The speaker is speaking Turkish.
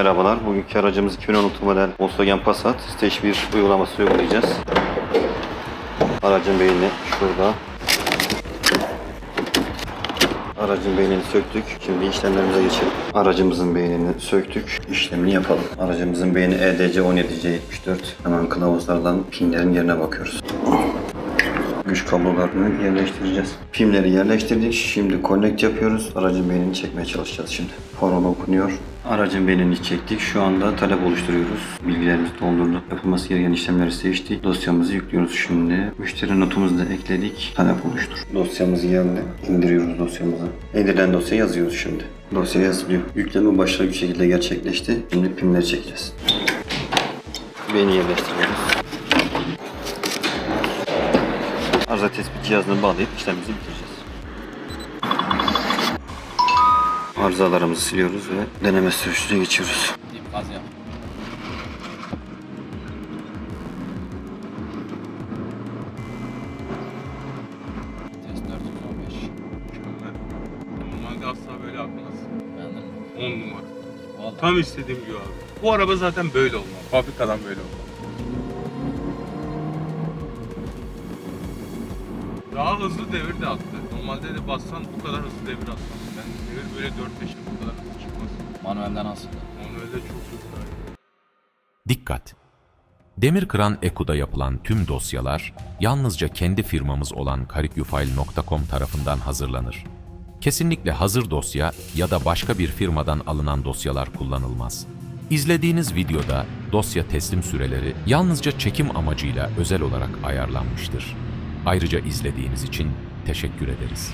Merhabalar. Bugünkü aracımız 2016 model Volkswagen Passat Stage 1 uygulaması uygulayacağız. Aracın beynini şurada. Aracın beynini söktük. Şimdi işlemlerimize geçelim. Aracımızın beynini söktük. İşlemini yapalım. Aracımızın beyni E EDC 17C74. Hemen kılavuzlardan pinlerin yerine bakıyoruz. Güç kablolarını yerleştireceğiz. Pimleri yerleştirdik. Şimdi connect yapıyoruz. Aracın beynini çekmeye çalışacağız şimdi. Parola okunuyor. Aracın beynini çektik. Şu anda talep oluşturuyoruz. Bilgilerimizi doldurduk. Yapılması gereken işlemleri seçtik. Dosyamızı yüklüyoruz şimdi. Müşteri notumuzu da ekledik. Talep oluştur. Dosyamız geldi. İndiriyoruz dosyamızı. İndirilen dosya yazıyoruz şimdi. Dosya yazılıyor. Yükleme başarılı bir şekilde gerçekleşti. Şimdi pimleri çekeceğiz. Beyni yerleştiriyoruz. Arıza tespit cihazını bağlayıp işlemimizi bitireceğiz. Arızalarımızı siliyoruz ve deneme sürüşüne geçiyoruz. Test 415. Mükemmel. Normalde asla böyle akmaz. Beğendin mi? 10 numara. Vallahi. Tam istediğim gibi abi. Bu araba zaten böyle olmalı. Fabrikadan böyle olmalı. Daha hızlı devir de attı. Normalde de bassan bu kadar hızlı devir atmaz. Ben devir böyle 4-5 bu kadar hızlı çıkmaz. Manuelden aslında. Manuelde çok hızlı. Dikkat! Demir Kıran Eku'da yapılan tüm dosyalar yalnızca kendi firmamız olan karikyufile.com tarafından hazırlanır. Kesinlikle hazır dosya ya da başka bir firmadan alınan dosyalar kullanılmaz. İzlediğiniz videoda dosya teslim süreleri yalnızca çekim amacıyla özel olarak ayarlanmıştır. Ayrıca izlediğiniz için teşekkür ederiz.